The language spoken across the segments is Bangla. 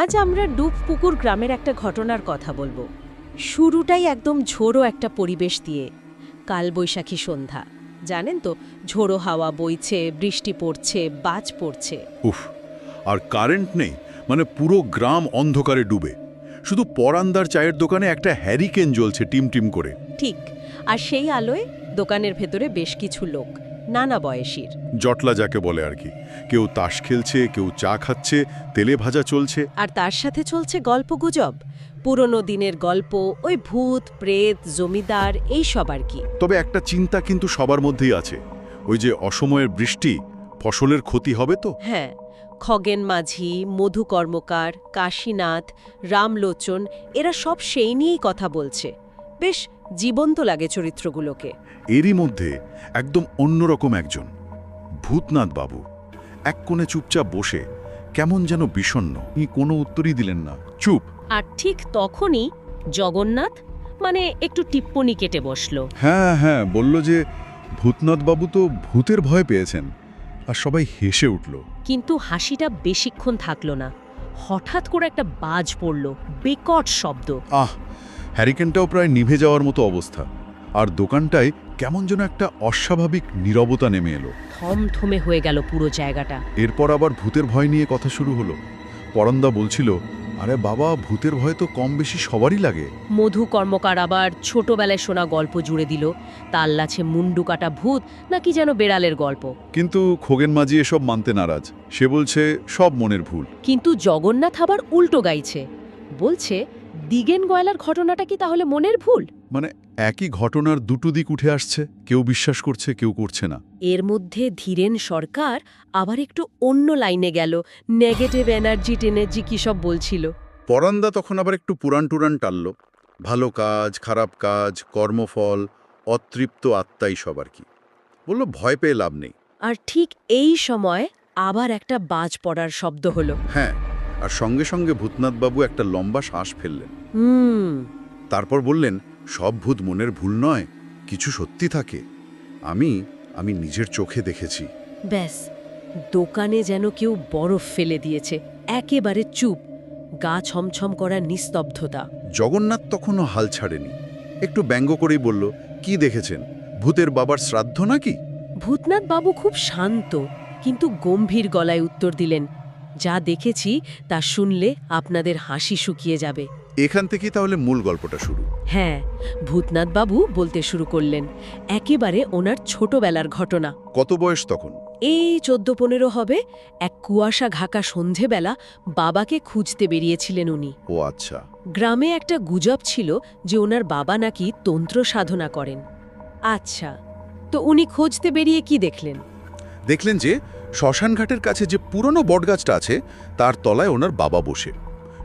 আজ আমরা ডুবপুকুর গ্রামের একটা ঘটনার কথা বলব। শুরুটাই একদম ঝোড়ো একটা পরিবেশ দিয়ে। কালবৈশাখী সন্ধ্যা। জানেন তো ঝোড়ো হাওয়া বইছে বৃষ্টি পড়ছে বাজ পড়ছে। উফ আর কারেন্ট নেই মানে পুরো গ্রাম অন্ধকারে ডুবে। শুধু পরান্দার চায়ের দোকানে একটা হ্যারিকেন জ্বলছে টিম টিম করে। ঠিক আর সেই আলোয় দোকানের ভেতরে বেশ কিছু লোক। নানা বয়সীর। জটলা যাকে বলে আর কি। কেউ তাস খেলছে কেউ চা খাচ্ছে তেলে ভাজা চলছে। আর তার সাথে চলছে গল্প গুজব। পুরনো দিনের গল্প ওই ভূত প্রেত জমিদার এই সব আর কি। তবে একটা চিন্তা কিন্তু সবার মধ্যেই আছে। ওই যে অসময়ের বৃষ্টি ফসলের ক্ষতি হবে তো? হ্যাঁ খগেন মাঝি মধু কর্মকার কাশীনাথ রামলোচন এরা সব সেই নিয়েই কথা বলছে। বেশ জীবন্ত লাগে চরিত্রগুলোকে। এরই মধ্যে একদম অন্যরকম একজন ভূতনাথ বাবু। এক কোণে চুপচাপ বসে কেমন যেন বিষণ্ণ। ই কোনো উত্তরই দিলেন না। চুপ। আর ঠিক তখনই জগন্নাথ মানে একটু টিপ্পনি কেটে বসল। হ্যাঁ হ্যাঁ বলল যে ভূতনাথ বাবু তো ভূতের ভয় পেয়েছেন আর সবাই হেসে উঠল। কিন্তু হাসিটা বেশিক্ষণ থাকল না। হঠাৎ করে একটা বাজ পড়ল বেকট শব্দ। আহ হ্যারিকেনটাও প্রায় নিভে যাওয়ার মতো অবস্থা। আর দোকানটায় কেমন যেন একটা অস্বাভাবিক নীরবতা নেমে এলো। থমথমে হয়ে গেল পুরো জায়গাটা। এরপর আবার ভূতের ভয় নিয়ে কথা শুরু হলো। পরন্দা বলছিল আরে বাবা ভূতের ভয় তো কম বেশি সবারই লাগে। মধু কর্মকার আবার ছোটবেলায় শোনা গল্প জুড়ে দিল। তার লাছে মুন্ডু কাটা ভূত নাকি যেন বেড়ালের গল্প। কিন্তু খোগেন মাঝি এসব মানতে নারাজ। সে বলছে সব মনের ভুল। কিন্তু জগন্নাথ আবার উল্টো গাইছে। বলছে দিগেন গয়লার ঘটনাটা কি তাহলে মনের ভুল? মানে একই ঘটনার দুটো দিক উঠে আসছে কেউ বিশ্বাস করছে কেউ করছে না। এর মধ্যে ধীরেন সরকার আবার একটু অন্য লাইনে গেল নেগেটিভ এনার্জি টেনার্জি কি সব বলছিল। পরান্দা তখন আবার একটু পুরাণ টুরান টানল। ভালো কাজ খারাপ কাজ কর্মফল অতৃপ্ত আত্মাই সবার কি। বলল ভয় পেয়ে লাভ নেই। আর ঠিক এই সময় আবার একটা বাজ পড়ার শব্দ হলো। হ্যাঁ আর সঙ্গে সঙ্গে ভূতনাথবাবু একটা লম্বা শ্বাস ফেললেন। হুম। তারপর বললেন সব ভূত মনের ভুল নয় কিছু সত্যি থাকে। আমি আমি নিজের চোখে দেখেছি। ব্যাস দোকানে যেন কেউ বরফ ফেলে দিয়েছে একেবারে চুপ গা ছমছম করা নিস্তব্ধতা। জগন্নাথ তখনও হাল ছাড়েনি। একটু ব্যঙ্গ করেই বলল কি দেখেছেন? ভূতের বাবার শ্রাদ্ধ নাকি? ভূতনাথ বাবু খুব শান্ত কিন্তু গম্ভীর গলায় উত্তর দিলেন যা দেখেছি তা শুনলে আপনাদের হাসি শুকিয়ে যাবে। এখান থেকেই তাহলে মূল গল্পটা শুরু। হ্যাঁ ভূতনাথ বাবু বলতে শুরু করলেন একেবারে ওনার ছোটবেলার ঘটনা। কত বয়স তখন? এই চোদ্দ পনেরো হবে এক কুয়াশা ঘাকা সন্ধেবেলা বাবাকে খুঁজতে বেরিয়েছিলেন উনি। ও আচ্ছা। গ্রামে একটা গুজব ছিল যে ওনার বাবা নাকি তন্ত্র সাধনা করেন। আচ্ছা তো উনি খুঁজতে বেরিয়ে কি দেখলেন? দেখলেন যে শ্মশানঘাটের কাছে যে পুরনো বটগাছটা আছে তার তলায় ওনার বাবা বসে।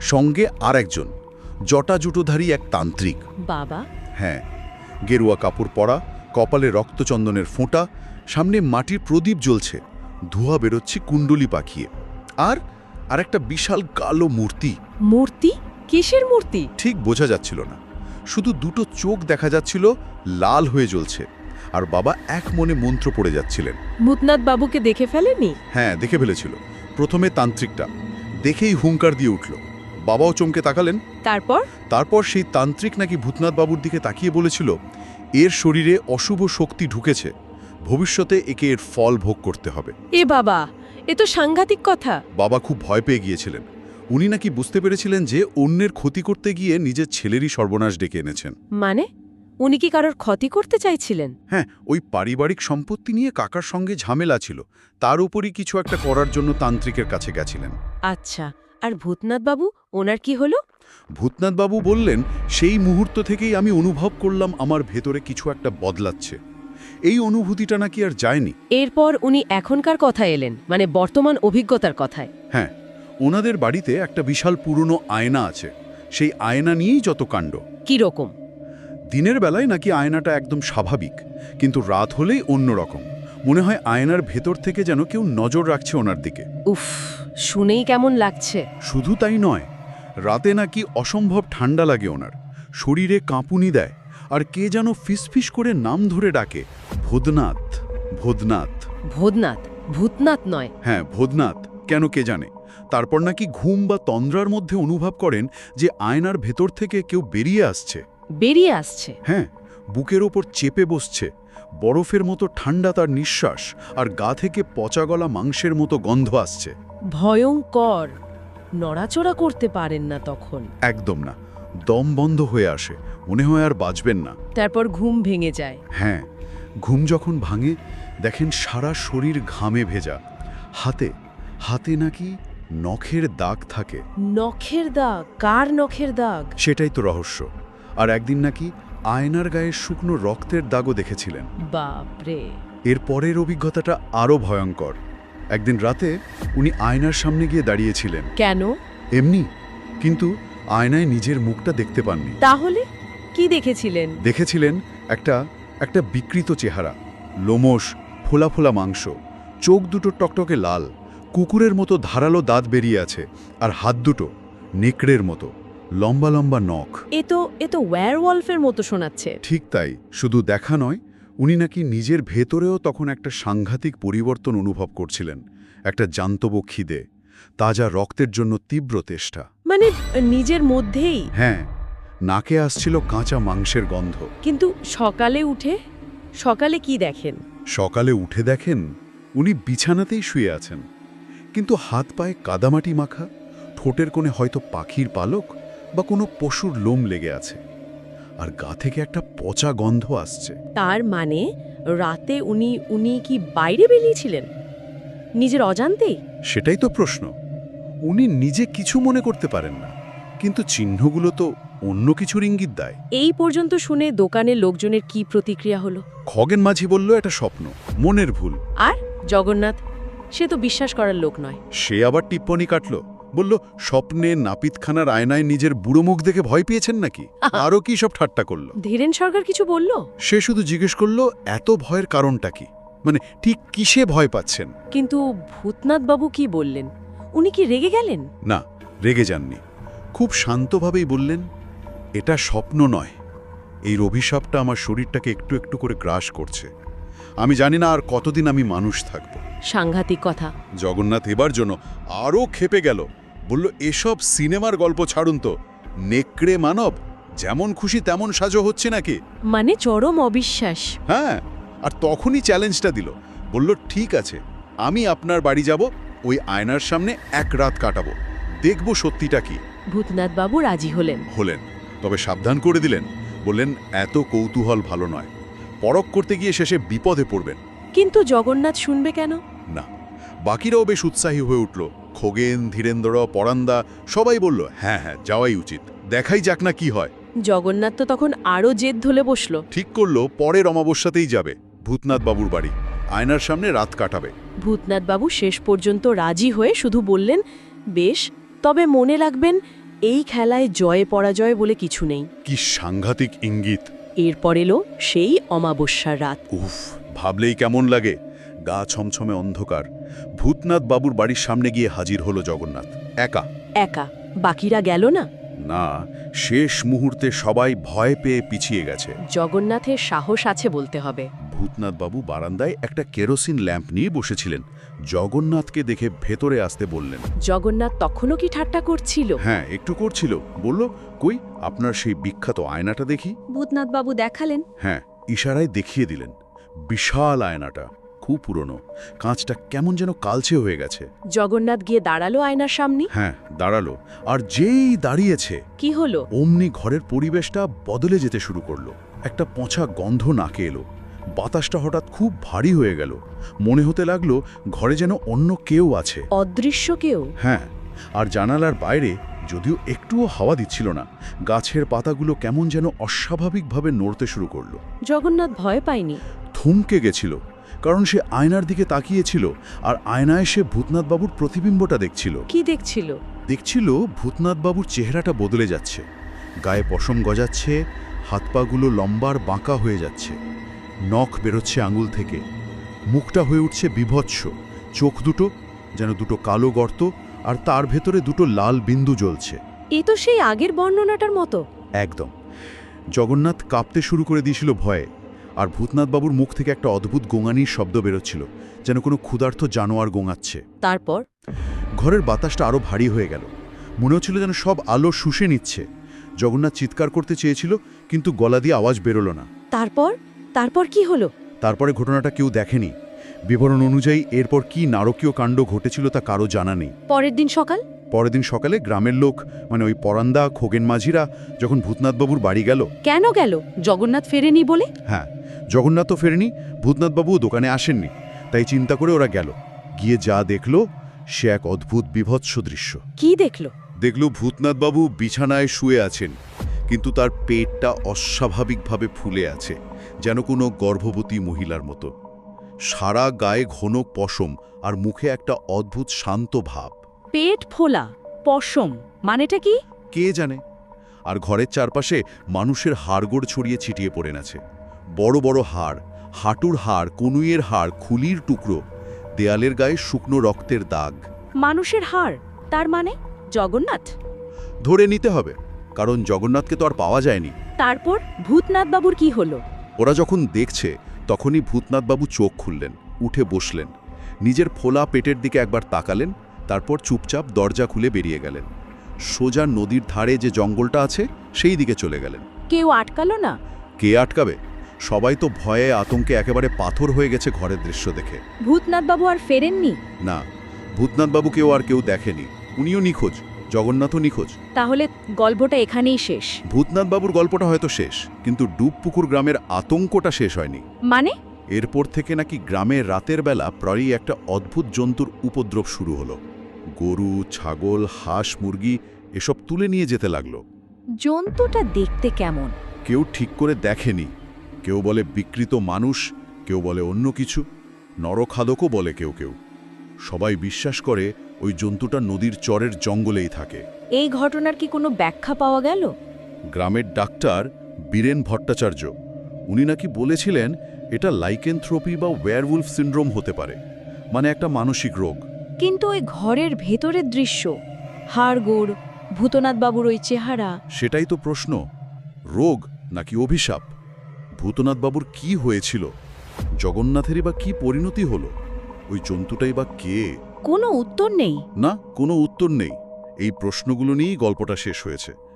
সঙ্গে আর একজন জটা জুটোধারী এক তান্ত্রিক। বাবা? হ্যাঁ গেরুয়া কাপড় পরা কপালে রক্তচন্দনের ফোঁটা সামনে মাটির প্রদীপ জ্বলছে ধোঁয়া বেরোচ্ছে কুণ্ডলি পাখিয়ে। আর আর একটা বিশাল কালো মূর্তি। মূর্তি? কিসের মূর্তি? ঠিক বোঝা যাচ্ছিল না। শুধু দুটো চোখ দেখা যাচ্ছিল লাল হয়ে জ্বলছে। আর বাবা এক মনে মন্ত্র পড়ে যাচ্ছিলেন। ভূতনাথ বাবুকে দেখে ফেলেনি? হ্যাঁ দেখে ফেলেছিল। প্রথমে তান্ত্রিকটা। দেখেই হুঙ্কার দিয়ে উঠল। বাবাও চমকে তাকালেন। তারপর? তারপর সেই তান্ত্রিক নাকি ভূতনাথ বাবুর দিকে তাকিয়ে বলেছিল এর শরীরে অশুভ শক্তি ঢুকেছে। ভবিষ্যতে একে এর ফল ভোগ করতে হবে। এ বাবা এ তো সাংঘাতিক কথা। বাবা খুব ভয় পেয়ে গিয়েছিলেন। উনি নাকি বুঝতে পেরেছিলেন যে অন্যের ক্ষতি করতে গিয়ে নিজের ছেলেরই সর্বনাশ ডেকে এনেছেন। মানে? উনি কি কারোর ক্ষতি করতে চাইছিলেন? হ্যাঁ ওই পারিবারিক সম্পত্তি নিয়ে কাকার সঙ্গে ঝামেলা ছিল। তার উপরই কিছু একটা করার জন্য তান্ত্রিকের কাছে গেছিলেন। আচ্ছা আর ভূতনাথ বাবু ওনার কি হলো? ভূতনাথবাবু বললেন সেই মুহূর্ত থেকেই আমি অনুভব করলাম আমার ভেতরে কিছু একটা বদলাচ্ছে। এই অনুভূতিটা নাকি আর যায়নি। এরপর উনি এখনকার কথা এলেন মানে বর্তমান অভিজ্ঞতার কথায়। হ্যাঁ ওনাদের বাড়িতে একটা বিশাল পুরনো আয়না আছে। সেই আয়না নিয়েই যত কাণ্ড। কি রকম দিনের বেলায় নাকি আয়নাটা একদম স্বাভাবিক কিন্তু রাত হলেই অন্যরকম। মনে হয় আয়নার ভেতর থেকে যেন কেউ নজর রাখছে ওনার দিকে। উফ শুনেই কেমন লাগছে। শুধু তাই নয় রাতে নাকি অসম্ভব ঠান্ডা লাগে ওনার। শরীরে কাঁপুনি দেয় আর কে যেন ফিসফিস করে নাম ধরে ডাকে ভোদনাথ ভোদনাথ। ভোদনাথ ভূতনাথ নয়। হ্যাঁ ভোদনাথ কেন কে জানে? তারপর নাকি ঘুম বা তন্দ্রার মধ্যে অনুভব করেন যে আয়নার ভেতর থেকে কেউ বেরিয়ে আসছে। বেরিয়ে আসছে। হ্যাঁ বুকের ওপর চেপে বসছে। বরফের মতো ঠান্ডা তার নিঃশ্বাস আর গা থেকে পচা গলা মাংসের মতো গন্ধ আসছে। ভয়ঙ্কর। নড়াচড়া করতে পারেন না তখন। একদম না। দম বন্ধ হয়ে আসে। মনে হয় আর বাঁচবেন না। তারপর ঘুম ভেঙে যায়। হ্যাঁ ঘুম যখন ভাঙে দেখেন সারা শরীর ঘামে ভেজা। হাতে হাতে নাকি নখের দাগ থাকে। নখের দাগ? কার নখের দাগ? সেটাই তো রহস্য। আর একদিন নাকি আয়নার গায়ে শুকনো রক্তের দাগও দেখেছিলেন। বাপরে। এর পরের অভিজ্ঞতাটা আরও ভয়ঙ্কর। একদিন রাতে উনি আয়নার সামনে গিয়ে দাঁড়িয়েছিলেন। কেন? এমনি কিন্তু আয়নায় নিজের মুখটা দেখতে পাননি। তাহলে কি দেখেছিলেন? দেখেছিলেন একটা একটা বিকৃত চেহারা লোমশ ফোলা ফোলা মাংস চোখ দুটো টকটকে লাল কুকুরের মতো ধারালো দাঁত বেরিয়ে আছে আর হাত দুটো নেকড়ের মতো। লম্বা লম্বা নখ। এ তো এ তো ওয়্যারওয়ালফের মতো শোনাচ্ছে। ঠিক তাই শুধু দেখা নয় উনি নাকি নিজের ভেতরেও তখন একটা সাংঘাতিক পরিবর্তন অনুভব করছিলেন একটা জান্তব খিদে তাজা রক্তের জন্য তীব্র তেষ্টা। মানে নিজের মধ্যেই? হ্যাঁ নাকে আসছিল কাঁচা মাংসের গন্ধ। কিন্তু সকালে উঠে সকালে কি দেখেন? সকালে উঠে দেখেন উনি বিছানাতেই শুয়ে আছেন। কিন্তু হাত পায়ে কাদামাটি মাখা ঠোঁটের কোণে হয়তো পাখির পালক বা কোনো পশুর লোম লেগে আছে। আর গা থেকে একটা পচা গন্ধ আসছে। তার মানে রাতে উনি উনি কি বাইরে বেরিয়েছিলেন? নিজের অজান্তেই? সেটাই তো প্রশ্ন। উনি নিজে কিছু মনে করতে পারেন না। কিন্তু চিহ্নগুলো তো অন্য কিছুর ইঙ্গিত দেয়। এই পর্যন্ত শুনে দোকানের লোকজনের কি প্রতিক্রিয়া হলো? খগেন মাঝি বলল এটা স্বপ্ন মনের ভুল। আর জগন্নাথ? সে তো বিশ্বাস করার লোক নয়। সে আবার টিপ্পনি কাটল বলল স্বপ্নে নাপিতখানার আয়নায় নিজের বুড়ো মুখ দেখে ভয় পেয়েছেন নাকি? আরও কি সব ঠাট্টা করল? ধীরেন সরকার কিছু বলল? সে শুধু জিজ্ঞেস করল এত ভয়ের কারণটা কি? মানে ঠিক কিসে ভয় পাচ্ছেন? কিন্তু ভূতনাথ বাবু কি বললেন? উনি কি রেগে গেলেন? না রেগে যাননি। খুব শান্তভাবেই বললেন এটা স্বপ্ন নয়। এই অভিশাপটা আমার শরীরটাকে একটু একটু করে গ্রাস করছে। আমি জানি না আর কতদিন আমি মানুষ থাকব। সাংঘাতিক কথা। জগন্নাথ এবার জন্য আরও খেপে গেল। বলল এসব সিনেমার গল্প ছাড়ুন তো। নেকড়ে মানব যেমন খুশি তেমন সাজো হচ্ছে নাকি? মানে চরম অবিশ্বাস। হ্যাঁ আর তখনই চ্যালেঞ্জটা দিল। বলল ঠিক আছে আমি আপনার বাড়ি যাব ওই আয়নার সামনে এক রাত কাটাবো। দেখব সত্যিটা কি? ভূতনাথ বাবু রাজি হলেন। হলেন তবে সাবধান করে দিলেন। বললেন এত কৌতূহল ভালো নয়। পরক করতে গিয়ে শেষে বিপদে পড়বেন। কিন্তু জগন্নাথ শুনবে কেন? না বাকিরাও বেশ উৎসাহী হয়ে উঠল। খোগেন ধীরেন্দ্র পরান্দা সবাই বলল হ্যাঁ হ্যাঁ যাওয়াই উচিত। দেখাই যাক না কি হয়। জগন্নাথ তো তখন আরও জেদ ধলে বসল। ঠিক করল পরের অমাবস্যাতেই যাবে ভূতনাথ বাবুর বাড়ি। আয়নার সামনে রাত কাটাবে। ভূতনাথ বাবু শেষ পর্যন্ত রাজি হয়ে শুধু বললেন বেশ তবে মনে রাখবেন এই খেলায় জয় পরাজয় বলে কিছু নেই। কি সাংঘাতিক ইঙ্গিত। এরপর এলো সেই অমাবস্যার রাত। উফ ভাবলেই কেমন লাগে। গা ছমছমে অন্ধকার। ভূতনাথ বাবুর বাড়ির সামনে গিয়ে হাজির হলো জগন্নাথ। একা? একা। বাকিরা গেল না? না শেষ মুহূর্তে সবাই ভয় পেয়ে পিছিয়ে গেছে। জগন্নাথের সাহস আছে বলতে হবে। ভূতনাথ বাবু বারান্দায় একটা কেরোসিন ল্যাম্প নিয়ে বসেছিলেন। জগন্নাথকে দেখে ভেতরে আসতে বললেন। জগন্নাথ তখনও কি ঠাট্টা করছিল? হ্যাঁ একটু করছিল। বলল কই আপনার সেই বিখ্যাত আয়নাটা দেখি? ভূতনাথ বাবু দেখালেন। হ্যাঁ ইশারায় দেখিয়ে দিলেন। বিশাল আয়নাটা। খুব পুরনো। কাঁচটা কেমন যেন কালচে হয়ে গেছে। জগন্নাথ গিয়ে দাঁড়াল আয়নার সামনে? হ্যাঁ দাঁড়াল। আর যেই দাঁড়িয়েছে কি হলো? অমনি ঘরের পরিবেশটা বদলে যেতে শুরু করল। একটা পচা গন্ধ নাকে এলো। বাতাসটা হঠাৎ খুব ভারী হয়ে গেল। মনে হতে লাগল ঘরে যেন অন্য কেউ আছে। অদৃশ্য কেউ? হ্যাঁ আর জানালার বাইরে যদিও একটুও হাওয়া দিচ্ছিল না গাছের পাতাগুলো কেমন যেন অস্বাভাবিকভাবে নড়তে শুরু করল। জগন্নাথ ভয় পায়নি। থমকে গেছিল। কারণ সে আয়নার দিকে তাকিয়েছিল আর আয়নায় সে ভূতনাথবাবুর প্রতিবিম্বটা দেখছিল। কি দেখছিল? দেখছিল ভূতনাথবাবুর চেহারাটা বদলে যাচ্ছে। গায়ে পশম গজাচ্ছে হাত পাগুলো লম্বার বাঁকা হয়ে যাচ্ছে। নখ বেরোচ্ছে আঙুল থেকে। মুখটা হয়ে উঠছে বিভৎস। চোখ দুটো যেন দুটো কালো গর্ত আর তার ভেতরে দুটো লাল বিন্দু জ্বলছে। এ তো সেই আগের বর্ণনাটার মতো। একদম। জগন্নাথ কাঁপতে শুরু করে দিয়েছিল ভয়ে। আর ভূতনাথবাবুর মুখ থেকে একটা অদ্ভুত গোঙানির শব্দ বেরোচ্ছিল যেন কোনো ক্ষুধার্ত জানোয়ার গোঙাচ্ছে। তারপর? ঘরের বাতাসটা আরও ভারী হয়ে গেল। মনে হচ্ছিল যেন সব আলো শুষে নিচ্ছে। জগন্নাথ চিৎকার করতে চেয়েছিল কিন্তু গলা দিয়ে আওয়াজ বেরোলো না। তারপর? তারপর কি হলো? তারপরে ঘটনাটা কেউ দেখেনি। বিবরণ অনুযায়ী এরপর কি নারকীয় কাণ্ড ঘটেছিল তা কারও জানা নেই। পরের দিন সকাল? পরের দিন সকালে গ্রামের লোক মানে ওই পরান্দা খোগেন মাঝিরা যখন ভূতনাথবাবুর বাড়ি গেল। কেন গেল? জগন্নাথ ফেরেনি বলে? হ্যাঁ জগন্নাথ তো ফেরেনি ভূতনাথবাবুও দোকানে আসেননি। তাই চিন্তা করে ওরা গেল। গিয়ে যা দেখল সে এক অদ্ভুত বিভৎস দৃশ্য। কি দেখল? দেখল ভূতনাথবাবু বিছানায় শুয়ে আছেন কিন্তু তার পেটটা অস্বাভাবিকভাবে ফুলে আছে যেন কোনো গর্ভবতী মহিলার মতো। সারা গায়ে ঘন পশম আর মুখে একটা অদ্ভুত শান্ত ভাব। পেট ফোলা পশম মানেটা কি? কে জানে? আর ঘরের চারপাশে মানুষের হাড়গোড় ছড়িয়ে ছিটিয়ে পড়ে আছে। বড় বড় হাড় হাঁটুর হাড় কনুইয়ের হাড় খুলির টুকরো দেয়ালের গায়ে শুকনো রক্তের দাগ। মানুষের হাড় তার মানে জগন্নাথ? ধরে নিতে হবে কারণ জগন্নাথকে তো আর পাওয়া যায়নি। তারপর ভূতনাথ বাবুর কি হলো? ওরা যখন দেখছে তখনই ভূতনাথবাবু চোখ খুললেন উঠে বসলেন নিজের ফোলা পেটের দিকে একবার তাকালেন তারপর চুপচাপ দরজা খুলে বেরিয়ে গেলেন। সোজা নদীর ধারে যে জঙ্গলটা আছে সেই দিকে চলে গেলেন। কেউ আটকালো না? কে আটকাবে? সবাই তো ভয়ে আতঙ্কে একেবারে পাথর হয়ে গেছে ঘরের দৃশ্য দেখে। ভূতনাথ বাবু আর ফেরেননি? না ভূতনাথবাবুকেও আর কেউ দেখেনি। উনিও নিখোঁজ জগন্নাথও নিখোঁজ। তাহলে গল্পটা এখানেই শেষ। ভূতনাথবাবুর গল্পটা হয়তো শেষ কিন্তু ডুবপুকুর গ্রামের আতঙ্কটা শেষ হয়নি। মানে? এরপর থেকে নাকি গ্রামে রাতের বেলা প্রায়ই একটা অদ্ভুত জন্তুর উপদ্রব শুরু হলো। গরু ছাগল হাঁস মুরগি এসব তুলে নিয়ে যেতে লাগল। জন্তুটা দেখতে কেমন? কেউ ঠিক করে দেখেনি। কেউ বলে বিকৃত মানুষ কেউ বলে অন্য কিছু নরখাদকও বলে কেউ কেউ। সবাই বিশ্বাস করে ওই জন্তুটা নদীর চরের জঙ্গলেই থাকে। এই ঘটনার কি কোনো ব্যাখ্যা পাওয়া গেল? গ্রামের ডাক্তার বীরেন ভট্টাচার্য উনি নাকি বলেছিলেন এটা লাইকেনথ্রোপি বা ওয়্যারউলফ সিন্ড্রোম হতে পারে মানে একটা মানসিক রোগ। কিন্তু ওই ঘরের ভেতরের দৃশ্য হাড়গোড় ভূতনাথ বাবুর ওই চেহারা। সেটাই তো প্রশ্ন রোগ নাকি অভিশাপ? ভূতনাথবাবুর কি হয়েছিল? জগন্নাথেরই বা কি পরিণতি হলো? ওই জন্তুটাই বা কে? কোনো উত্তর নেই। না কোনো উত্তর নেই। এই প্রশ্নগুলো নিয়েই গল্পটা শেষ হয়েছে।